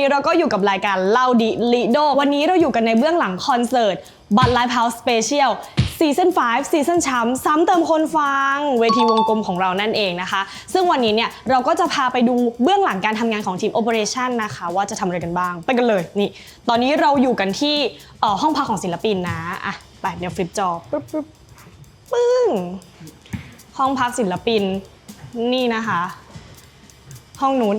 นี้เราก็อยู่กับรายการเล่าดีลิโด วันนี้เราอยู่กันในเบื้องหลังคอนเสิร์ตบัตไลฟ์เฮาส์สเปเชียลซีซั่น5ซีซั่นช้ำซ้ำเติมคนฟัง เวทีวงกลมของเรานั่นเองนะคะ ซึ่งวันนี้เนี่ยเราก็จะพาไปดูเบื้องหลังการทำงานของทีมโอเปอเรชันนะคะ ว่าจะทำอะไรกันบ้าง ไปกันเลยนี่ ตอนนี้เราอยู่กันที่เอ่อห้องพักของศิลปินนะอะไปเดี๋ยวฟลิปจอปึ๊บปึ๊บปึ้งห้องพักศิลปินนี่นะคะ ห้องนู้น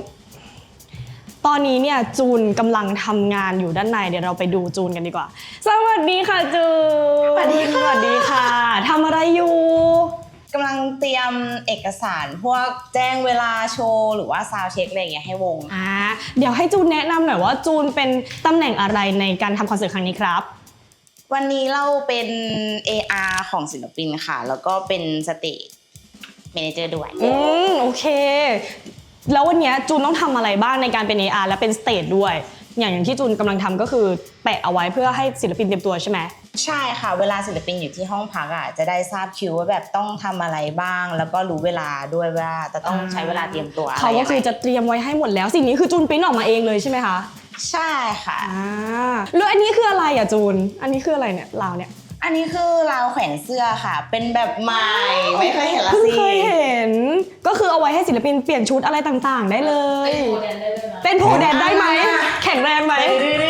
ตอนนี้เนี่ยจูนกำลังทำงานอยู่ด้านในเดี๋ยวเราไปดูจูนกันดีกว่า สวัสดีค่ะจูนสวัสดีค่ะ สวัสดีค่ะทำอะไรอยู่ กำลังเตรียมเอกสารพวกแจ้งเวลาโชว์หรือว่าซาวด์เช็คอะไรอย่างเงี้ยให้วง อ่าเดี๋ยวให้จูนแนะนำหน่อยว่าจูนเป็นตำแหน่งอะไรในการทำคอนเสิร์ตครั้งนี้ครับ วันนี้เราเป็น AR ของศิลปินค่ะ แล้วก็เป็นสเตจเมเนเจอร์ด้วย อืมโอเค แล้ววันเนี้ยจูนต้องทำอะไรบ้างในการเป็น AR และเป็นสเตจด้วย อย่างอย่างที่จูนกำลังทำก็คือแปะเอาไว้เพื่อให้ศิลปินเตรียมตัวใช่ไหม ใช่ค่ะ เวลาศิลปินอยู่ที่ห้องพักอะจะได้ทราบคิวว่าแบบต้องทำอะไรบ้าง แล้วก็รู้เวลาด้วยว่าจะต้องใช้เวลาเตรียมตัวอะไรเขาก็คือจะเตรียมไว้ให้หมดแล้ว สิ่งนี้คือจูนปริ้นออกมาเองเลยใช่ไหมคะ ใช่ค่ะ อ่าแล้วอันนี้คืออะไรอะจูน อันนี้คืออะไรเนี่ยลาวเนี่ย อันนี้คือราวแขวนเสื้อค่ะ เป็นแบบใหม่ไม่เคยเห็นละเพิ่งสิเคยเห็น ก็คือเอาไว้ให้ศิลปินเปลี่ยนชุดอะไรต่างๆ ได้เลย เต้นโพแดนได้ไหมแข็งแรงไหม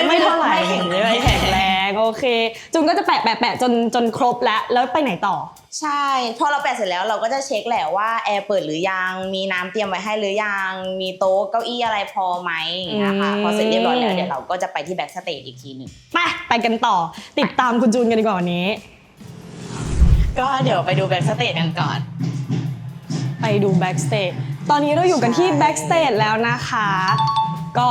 ไม่เท่าไหร่ไม่แข็งแรง โอเคจูนก็จะแปะแปะแปะจนจนครบแล้วแล้วไปไหนต่อ ใช่พอเราแปะเสร็จแล้วเราก็จะเช็คแหละว่าแอร์เปิดหรือยังมีน้ำเตรียมไว้ให้หรือยังมีโต๊ะเก้าอี้อะไรพอไหมอย่างเงี้ยค่ะอืม พอเสร็จเรียบร้อยแล้วเดี๋ยวเราก็จะไปที่แบ็กสเตจอีกทีหนึ่งไปไปกันต่อ ติดตามคุณจูนกันดีกว่าวันนี้ ก็เดี๋ยวไปดูแบ็กสเตจกันก่อน ไปดูแบ็กสเตจตอนนี้เราอยู่กันที่แบ็กสเตจแล้วนะคะ ก็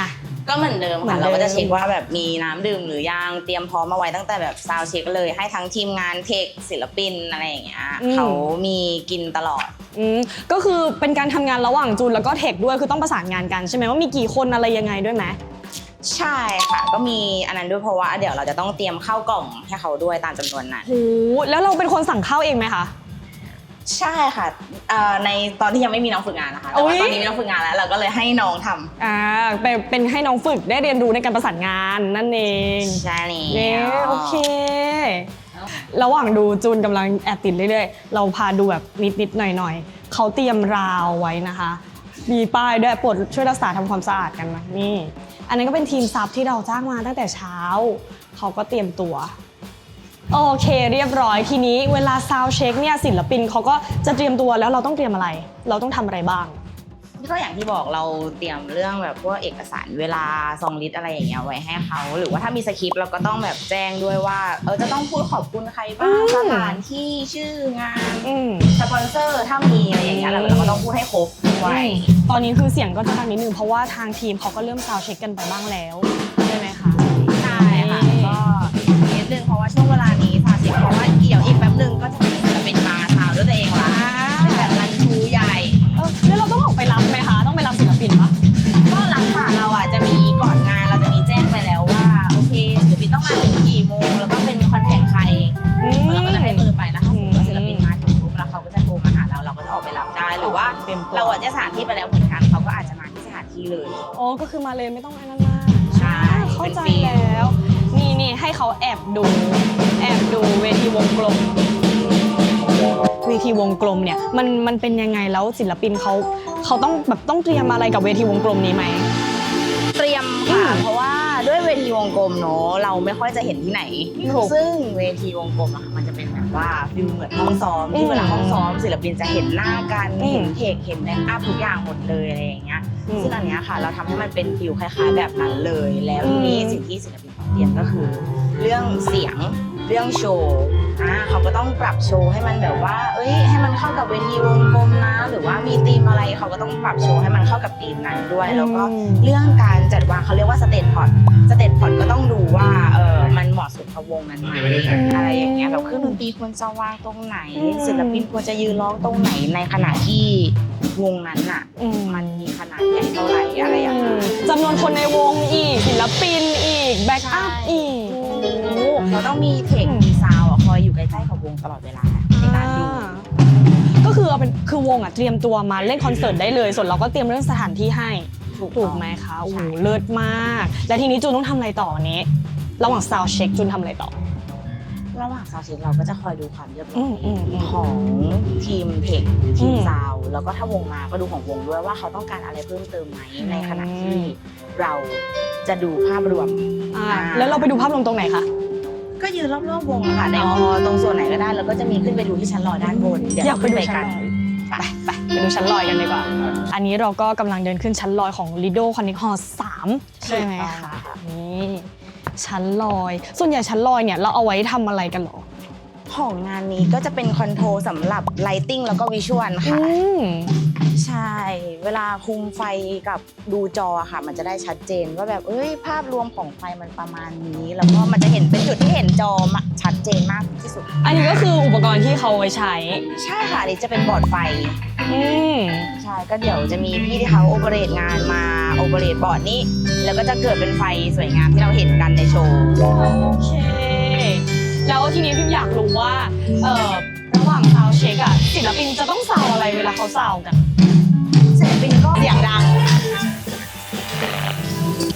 นะ ก็เหมือนเดิมเหมือค่ะ นเดิม เราก็จะเช็คว่าแบบมีน้ำดื่มหรือยังเตรียมพร้อมมาไว้ตั้งแต่แบบซาวเช็คเลยให้ทั้งทีมงานเทคศิลปินอะไรอย่างเงี้ยเขามีกินตลอด อืมก็คือเป็นการทำงานระหว่างจูนแล้วก็เทคด้วยคือต้องประสานงานกันใช่ไหมว่ามีกี่คนอะไรยังไงด้วยไหม ใช่ค่ะ ก็มีอันนั้นด้วยเพราะว่าเดี๋ยวเราจะต้องเตรียมข้าวกล่องให้เขาด้วยตามจำนวนนั้น โหแล้วเราเป็นคนสั่งข้าวเองไหมคะ ใช่ค่ะเอ่อในตอนที่ยังไม่มีน้องฝึกงานนะคะแต่อุ๊ว่ายตอนนี้มีน้องฝึกงานแล้ว เราก็เลยให้น้องทำอ่าเป็นเป็นให้น้องฝึกได้เรียนรู้ในการประสานงานนั่นเองใช่เน่แล้วโอเค ระหว่างดูจูนกำลังแอบติดเรื่อยๆ เราพาดูแบบนิดๆหน่อยๆเขาเตรียมราวไว้นะคะ มีป้ายด้วยโปรดช่วยรักษาทำความสะอาดกันนะนี่ อันนั้นก็เป็นทีมซับที่เราจ้างมาตั้งแต่เช้า เขาก็เตรียมตัว โอเคเรียบร้อยทีนี้เวลาซาวเช็คเนี่ยศิลปินเขาก็จะเตรียมตัวแล้วเราต้องเตรียมอะไร เราต้องทำอะไรบ้าง ก็อย่างที่บอกเราเตรียมเรื่องแบบพวกเอกสารเวลาซองลิสต์อะไรอย่างเงี้ยไว้ให้เขาหรือว่าถ้ามีสคริปต์เราก็ต้องแบบแจ้งด้วยว่าเออจะต้องพูดขอบคุณใครบ้างอืม สถานที่ชื่องานอืมสปอนเซอร์ถ้ามีอะไรอย่างเงี้ยเราเราก็ต้องพูดให้ครบด้วย ตอนนี้คือเสียงก็จะดังนิดนึงเพราะว่าทางทีมเขาก็เริ่มซาวเช็คกันไปบ้างแล้วใช่ไหมคะ ใช่ค่ะก็นิดนึงเพราะว่าช่วงเวลา เดี๋ยวอีกแป๊บนึงก็จะมีศิลปินมาซาวด้วยตัวเองละแบบรันชูใหญ่ เออแล้วเราต้องออกไปรับไหมคะ ต้องไปรับศิลปินปะก็หลังค่ะเราอะจะมีก่อนงานเราจะมีแจ้งไปแล้วว่า โอเคศิลปินต้องมาถึงกี่โมง แล้วก็เป็นคอนแทคใครอืมเราก็จะให้เบอร์ไปแล้วถ้าสมมติว่าศิลปินมาถึงปุ๊บแล้วเขาก็จะโทรมาหาเราเราก็จะออกไปรับได้หรือว่าเตรียมตัวเราอะจะสถานที่ไปแล้วเหมือนกันเขาก็อาจจะมาที่สถานที่เลยอ๋อก็คือมาเลยไม่ต้องไอ้นั่นมากใช่เข้าใจเป็นฟรีแล้ว นี่นี่ให้เขาแอบดู ทีวงกลมเนี่ยมันมันเป็นยังไงแล้วศิลปินเขาเขาต้องแบบต้องเตรียมอะไรกับเวทีวงกลมนี้ไหม เตรียมค่ะอืมเพราะว่าด้วยเวทีวงกลมเนอะเราไม่ค่อยจะเห็นที่ไหน ถูกซึ่งเวทีวงกลมอะค่ะมันจะเป็นแบบว่าฟิลเหมือนห้องซ้อมอืที่มเวลาห้องซ้อมศิลปินจะเห็นหน้ากันอืมเห็นเทคเห็นแบ็กอัพทุกอย่างหมดเลยอะไรอย่างเงี้ยอืมซึ่งอันเนี้ยค่ะ เราทำให้มันเป็นฟิลคล้าย ๆ แบบนั้นเลย แล้วทีนี้อืม สิ่งที่ศิลปินต้องเตรียมก็คือ เรื่องเสียง เรื่องโชว์อ่าเขาก็ต้องปรับโชว์ให้มันแบบว่า เอ้ย ให้มันเข้ากับเวทีวงกลมนะ หรือว่ามีธีมอะไรเขาก็ต้องปรับโชว์ให้มันเข้ากับธีมนั้นด้วย แล้วก็อืมเรื่องการจัดวางเขาเรียกว่าสเตทพอตสเตทพอตก็ต้องดูว่าเออมันเหมาะสมกับวงนั้นไหมอะไรอย่างเงี้ยแบบเครื่องดนตรีควรจะวางตรงไหนอืมศิลปินควรจะยืนร้องตรงไหนในขณะที่วงนั้นอะอืมมันมีขนาดใหญ่เท่าไหร่อะไรอย่างเงี้ยจำนวนคนในวงอีกศิลปินอีกแบ็กอัพใช่อีก เราต้องมีเทคมีซาวด์อะคอยอยู่ใกล้ๆกับวงตลอดเวลาในการดูอ่าก็คือเอาเป็นคือวงอะเตรียมตัวมาเล่นคอนเสิร์ตได้เลย ส่วนเราก็เตรียมเรื่องสถานที่ให้ถูกถูต้กองไหมคะโอ้โหใช่เลิศมาก และทีนี้จูนต้องทำอะไรต่อวันนี้ ระหว่างซาวเช็คจูนทำอะไรต่อ ระหว่างซาวเช็คเราก็จะคอยดูความเรียบร้อือมอืมอืยมของทีมเทคทีมอืมซาวแล้วก็ถ้าวงมาก็ดูของวงด้วยว่าเขาต้องการอะไรเพิ่มเติมไหมอืมในขณะที่เราจะดูภาพรวมอ่าอ่าแล้วเราไปดูภาพรวมตรงไหนคะ ก็ยืนรอบๆวงค่ะในฮอตรงส่วนไหนก็ได้ แล้วก็จะมีขึ้นไปดูที่ชั้นลอยด้านบน เดี๋ยวอยากเราไปขึ้นดูไปชั้กันนลอยไปไปไปดูชั้นลอยกันดีกว่า อันนี้เราก็กำลังเดินขึ้นชั้นลอยของ Lido Connect Hall 3 ใช่ไหมถูกต้องคะค่ะนี่ชั้นลอย ส่วนใหญ่ชั้นลอยเนี่ยเราเอาไว้ทำอะไรกันหรอ ของงานนี้ก็จะเป็นคอนโทรลสำหรับไลติ n งแล้วก็วิชวลอืค่ะมใช่ เวลาคุมไฟกับดูจอค่ะ มันจะได้ชัดเจนว่าแบบเอ้ยภาพรวมของไฟมันประมาณนี้ แล้วก็มันจะเห็นเป็นจุดที่เห็นจอมะชัดเจนมากที่สุด อันนี้ก็คืออุปกรณ์ที่เขาเอาไว้ใช้ ใช่ค่ะอันนี้จะเป็นบอร์ดไฟ อืม ใช่ก็เดี๋ยวจะมีพี่ที่เขาโอเปเรตงานมาโอเปเรตบอร์ดนี้ แล้วก็จะเกิดเป็นไฟสวยงามที่เราเห็นกันในโชว์ โอเค แล้วทีนี้พิมอยากรู้ว่าเอ่อระหว่างซาวเช็คอะศิลปินจะต้องซาวอะไรเวลาเขาซาวกัน ศิลปินก็เสียงดัง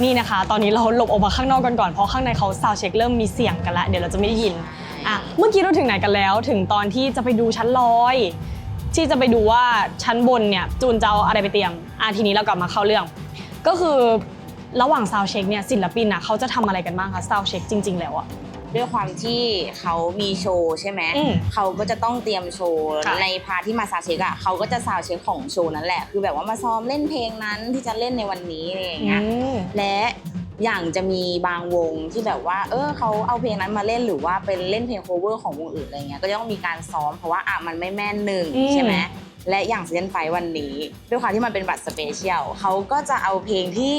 นี่นะคะ ตอนนี้เราหลบออกมาข้างนอกกันก่อนเพราะข้างในเขาซาวเช็คเริ่มมีเสียงกันแล้วเดี๋ยวเราจะไม่ได้ยินอะเมื่อกี้เราถึงไหนกันแล้ว ถึงตอนที่จะไปดูชั้นลอย ที่จะไปดูว่าชั้นบนเนี่ยจูนจะเอาอะไรไปเตรียมอะทีนี้เรากลับมาเข้าเรื่อง ก็คือระหว่างซาวเช็คเนี่ยศิลปินอะเขาจะทำอะไรกันบ้างคะซาวเช็คจริง ๆ แล้วอะ ด้วยความที่เขามีโชว์ใช่ไหมอืมเขาก็จะต้องเตรียมโชว์ค่ะ ในพาร์ทที่มาซาวด์เช็คอะเขาก็จะซาวด์เช็คของโชว์นั่นแหละ คือแบบว่ามาซ้อมเล่นเพลงนั้นที่จะเล่นในวันนี้อะไรอย่างเงี้ย อืม และอย่างจะมีบางวงที่แบบว่า เออเขาเอาเพลงนั้นมาเล่นหรือว่าเป็นเล่นเพลง cover ของวงอื่นอะไรเงี้ยก็ต้องมีการซ้อมเพราะว่าอะมันไม่แม่นหนึ่งอืมใช่ไหม และอย่างเซนไฟวันนี้ ด้วยความที่มันเป็นบัตรสเปเชียลเขาก็จะเอาเพลงที่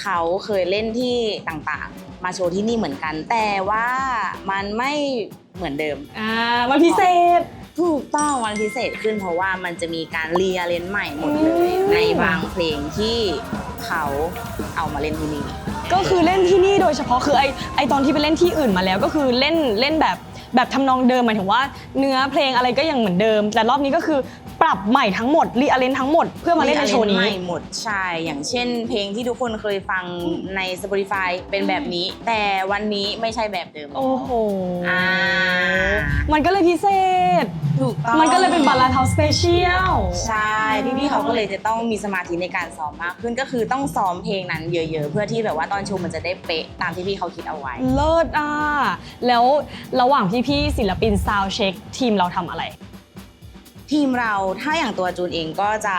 เขาเคยเล่นที่ต่างๆ มาโชว์ที่นี่เหมือนกัน แต่ว่ามันไม่เหมือนเดิม อ่ามันพิเศษถูกต้องวันพิเศษขึ้นเพราะว่ามันจะมีการรีอาเลนใหม่หมดเลยอืมในบางเพลงที่เขาเอามาเล่นที่นี่ก็คือเล่นที่นี่โดยเฉพาะคือไอไอตอนที่ไปเล่นที่อื่นมาแล้วก็คือเล่นเล่นแบบแบบทำนองเดิมหมายถึงว่า เนื้อเพลงอะไรก็ยังเหมือนเดิม แต่รอบนี้ก็คือ ปรับใหม่ทั้งหมดรีอาเลนทั้งหมดเพื่อมาเล่นในโชว์ใหนี้ม่หมดใช่ อย่างเช่น เพลงที่ทุกคนเคยฟังใน Spotify เป็นแบบนี้ แต่วันนี้ไม่ใช่แบบเดิมโอ้โห อ่ามันก็เลยพิเศษ ถูกต้องมันก็เลยเป็นบัลลาเทาสเปเชียลใช่พี่ๆเขาก็เลยจะต้องมีสมาธิในการซ้อมมากขึ้นก็คือต้องซ้อมเพลงนั้นเยอะ ๆ เพื่อที่แบบว่าตอนโชว์มันจะได้เป๊ะตามที่พี่เขาคิดเอาไว้ เลิศอะ แล้วระหว่างพี่ๆศิลปินซาวเช็คทีมเราทำอะไร ทีมเราถ้าอย่างตัวจูนเองก็จะ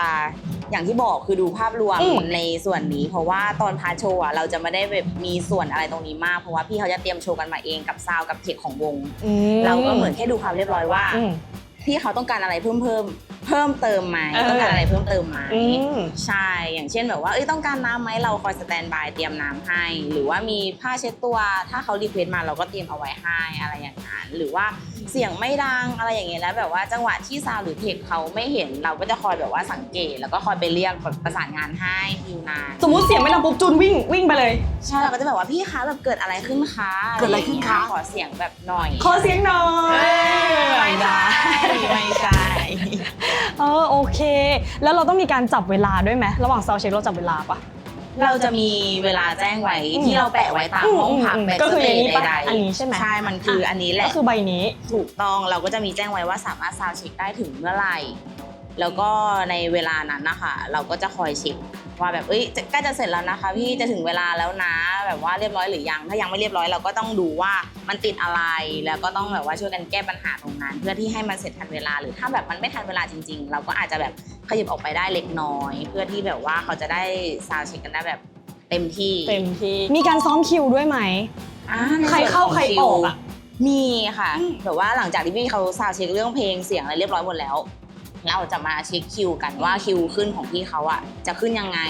อย่างที่บอกคือดูภาพรวมอืม ในส่วนนี้ เพราะว่าตอนพาร์ทโชว์อะเราจะไม่ได้แบบมีส่วนอะไรตรงนี้มาก เพราะว่าพี่เขาจะเตรียมโชว์กันมาเองกับซาวกับเทคของวงอืมเราก็เหมือนแค่ดูความเรียบร้อยว่า อืม พี่เขาต้องการอะไรเพิ่มเพิ่ม เพิ่มเติมไหมเออ ต้องการอะไรเพิ่มเติมไหมอืม ใช่ อย่างเช่นแบบว่าเอ้ยต้องการน้ำไหมเราคอยสแตนบายเตรียมน้ำให้ หรือว่ามีผ้าเช็ดตัว ถ้าเขารีเควสต์มาเราก็เตรียมเอาไว้ให้อะไรอย่างนั้นหรือว่าเสียงไม่ดังอะไรอย่างเงี้ยแล้วแบบว่าจังหวะที่ซาวด์หรือเทคเขาไม่เห็นเราก็จะคอยแบบว่าสังเกต แล้วก็คอยไปเรียกแบบประสานงานให้คิวนาน สมมุติเสียงไม่ดังปุ๊บจูนวิ่งวิ่งไปเลย ใช่เราก็จะแบบว่าพี่คะแบบเกิดอะไรขึ้นคะเกิดอะไรขึ้นคะ ขอเสียงแบบหน่อยขอเสียงหน่อย ไม่ได้ไม่ใช่ เออโอเค แล้วเราต้องมีการจับเวลาด้วยไหมระหว่างซาวเช็คเราจับเวลาปะ เราจะมีเวลาแจ้งไว้ที่เราแปะไว้ตามห้องพักอืมแบ็กก็สคือเตอย่างจนี้ปะใดอันนี้ใช่ไหม ใช่ มันคืออันนี้แหละ ก็คือใบนี้ ถูกต้องเราก็จะมีแจ้งไว้ว่าสามารถซาวด์เช็คได้ถึงเมื่อไหร่ แล้วก็ในเวลานั้นนะคะ เราก็จะคอยเช็ค ว่าแบบเอ้ยจะใกล้จะเสร็จแล้วนะคะ พี่จะถึงเวลาแล้วนะ แบบว่าเรียบร้อยหรือยัง ถ้ายังไม่เรียบร้อยเราก็ต้องดูว่ามันติดอะไรแล้วก็ต้องแบบว่าช่วยกันแก้ปัญหาตรงนั้น เพื่อที่ให้มันเสร็จทันเวลา หรือถ้าแบบมันไม่ทันเวลาจริง ๆ เราก็อาจจะแบบขยับออกไปได้เล็กน้อย เพื่อที่แบบว่าเขาจะได้ซาวด์เช็คกันได้แบบเต็มที่เต็มที่มีการซ้อมคิวด้วยไหมอ่าใครเข้าใครออกอะ มีค่ะแบบว่าหลังจากที่พี่เขาซาวด์เช็คเรื่องเพลงเสียงอะไรเรียบร้อยหมดแล้ว เราจะมาเช็คคิวกันว่าคิวขึ้นของพี่เขาอะจะขึ้นยังไง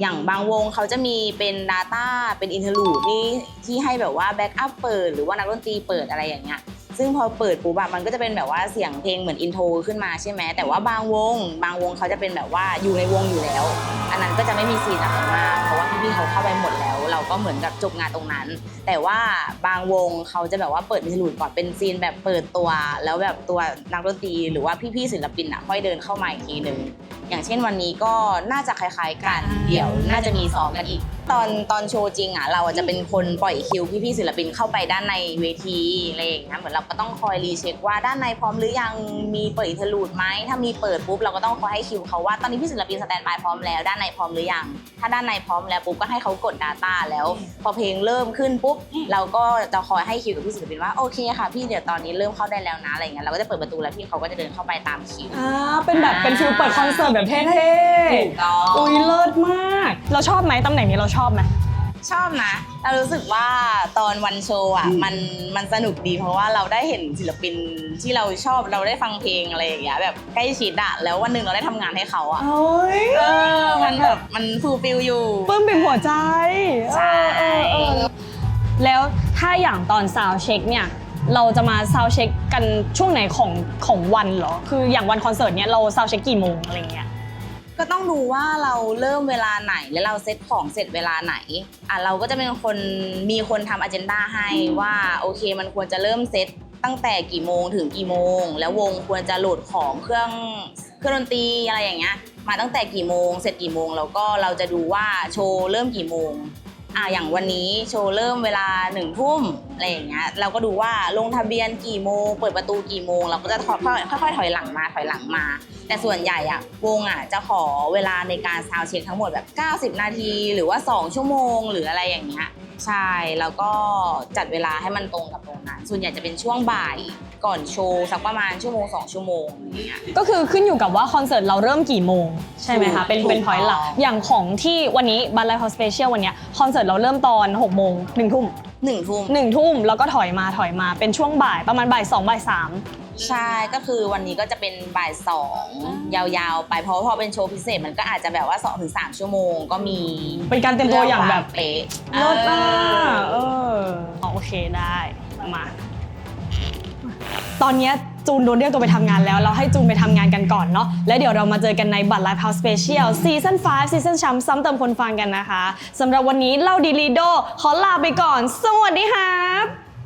อย่างบางวงเขาจะมีเป็น Data เป็นอินเทอร์ลูดที่ที่ให้แบบว่าแบ็กอัพเปิดหรือว่านักดนตรีเปิดอะไรอย่างเงี้ยซึ่งพอเปิดปุ๊บอะมันก็จะเป็นแบบว่าเสียงเพลงเหมือนอินโทรขึ้นมาใช่ไหมแต่ว่าบางวง บางวงเขาจะเป็นแบบว่าอยู่ในวงอยู่แล้ว อันนั้นก็จะไม่มีซีนอะไรมากเพราะว่าพี่ๆเขาเข้าไปหมดแล้วเรา ก็เหมือนกับจบงานตรงนั้น แต่ว่าบางวงเขาจะแบบว่าเปิดมิสลูดก่อนเป็นซีนแบบเปิดตัว แล้วแบบตัวนักดนตรีหรือว่าพี่ๆศิลปินอะค่อยเดินเข้ามาอีกทีหนึ่งอย่างเช่นวันนี้ก็น่าจะคล้ายๆกันเดี๋ยวน่าจะมีซ้อมกันอีกตอนตอนโชว์จริงอะเราจะเป็นคนปล่อยคิวพี่ๆศิลปินเข้าไปด้านในเวทีอะไรอย่างเงี้ยเหมือนเราก็ต้องคอยรีเช็คว่าด้านในพร้อมหรือยังมีเปิดอินเทอร์ลูดไหมถ้ามีเปิดปุ๊บเราก็ต้องคอยให้คิวเขาว่าตอนนี้พี่ศิลปินสแตนบายพร้อมแล้วด้านในพร้อมหรือยังถ้าด้านในพร้อมแล้วปุ๊บก็ให้เขากด Data แล้ว พอเพลงเริ่มขึ้นปุ๊บเราก็จะคอยให้คิวกับพี่ศิลปินว่าโอเคค่ะพี่เดี๋ยวตอนนี้เริ่มเข้าได้แล้วนะอะไรอย่างเงี้ยเราก็จะเปิดประตูแล้วพี่เขาก็จะเดินเข้าไปตามคิว อ่าเป็นแบบเป็นฟิลเปิดคอนเสิร์ตแบบเท่ถูกต้อง ๆอุ้ยเลิศมาก เราชอบไหมตำแหน่งนี้เราชอบไหมชอบนะ เรารู้สึกว่าตอนวันโชว์อะมันมันสนุกดีเพราะว่าเราได้เห็นศิลปินที่เราชอบเราได้ฟังเพลงอะไรอย่างเงี้ยแบบใกล้ชิดอะแล้ววันหนึ่งเราได้ทำงานให้เขาอะ โอ้ยเออ มันแบบมันฟูลฟิลอยู่ ปลื้มเป็นหัวใจใช่ เออเออเออแล้วถ้าอย่างตอนซาวเช็คเนี่ย เราจะมาซาวเช็คกันช่วงไหนของของวันเหรอ คืออย่างวันคอนเสิร์ตเนี่ยเราซาวเช็คกี่โมงอะไรเงี้ย ก็ต้องดูว่าเราเริ่มเวลาไหน และเราเซตของเสร็จเวลาไหนอะเราก็จะเป็นคนมีคนทำอ g e n d a ให้ว่าโอเคมันควรจะเริ่มเซตตั้งแต่กี่โมงถึงกี่โมง แล้ววงควรจะโหลดของเครื่องเครื่องดนตรีอะไรอย่างเงี้ยมาตั้งแต่กี่โมง เสร็จกี่โมงแล้วก็เราจะดูว่าโชว์เริ่มกี่โมง อะอย่างวันนี้โชว์เริ่มเวลาหนึ่งทุ่มอะไรอย่างเงี้ยเราก็ดูว่าลงทะเบียนกี่โมงเปิดประตูกี่โมง เราก็จะค่อยๆค่อยๆถอยหลังมาถอยหลังมา แต่ส่วนใหญ่อะวงอะจะขอเวลาในการซาวเช็คทั้งหมดแบบ 90 นาที หรือว่า 2 ชั่วโมง หรืออะไรอย่างเงี้ย ใช่ แล้วก็จัดเวลาให้มันตรงกับตรงนั้น ส่วนใหญ่จะเป็นช่วงบ่ายก่อนโชว์สักประมาณชั่วโมง2ชั่วโมงอย่างเงี้ย ก็คือขึ้นอยู่กับว่าคอนเสิร์ตเราเริ่มกี่โมง ใช่ไหมคะ เป็นถูกเป็นพอยต์หลักต้องอย่างของที่วันนี้บัลไลพอสเปเชียลวันเนี้ยคอนเสิร์ตเราเริ่มตอน6โมงหนึ่งทุ่มหนึ่งทุ่มหนึ่งทุ่มแล้วก็ถอยมาถอยมาเป็นช่วงบ่ายประมาณบ่ายสองบ่ายสาม ใช่ก็คือวันนี้ก็จะเป็นบ่ายสองยาวๆ ไปเพราะว่าพอเป็นโชว์พิเศษมันก็อาจจะแบบว่า2-3ชั่วโมงก็มีเป็นการเตรียมตัวอย่างแบบเป๊ะเลิศมากเอเออออ๋อโอเคได้มาตอนเนี้ยจูนโดนเรียกตัวไปทำงานแล้ว เราให้จูนไปทำงานกันก่อนเนาะแล้วเดี๋ยวเรามาเจอกันในบัตรไลฟ์เฮาส์สเปเชียลซีซั่น5ซีซั่นช้ำซ้ำเติมคนฟังกันนะคะสำหรับวันนี้เล่าดีลีโดขอลาไปก่อน สวัสดีครับ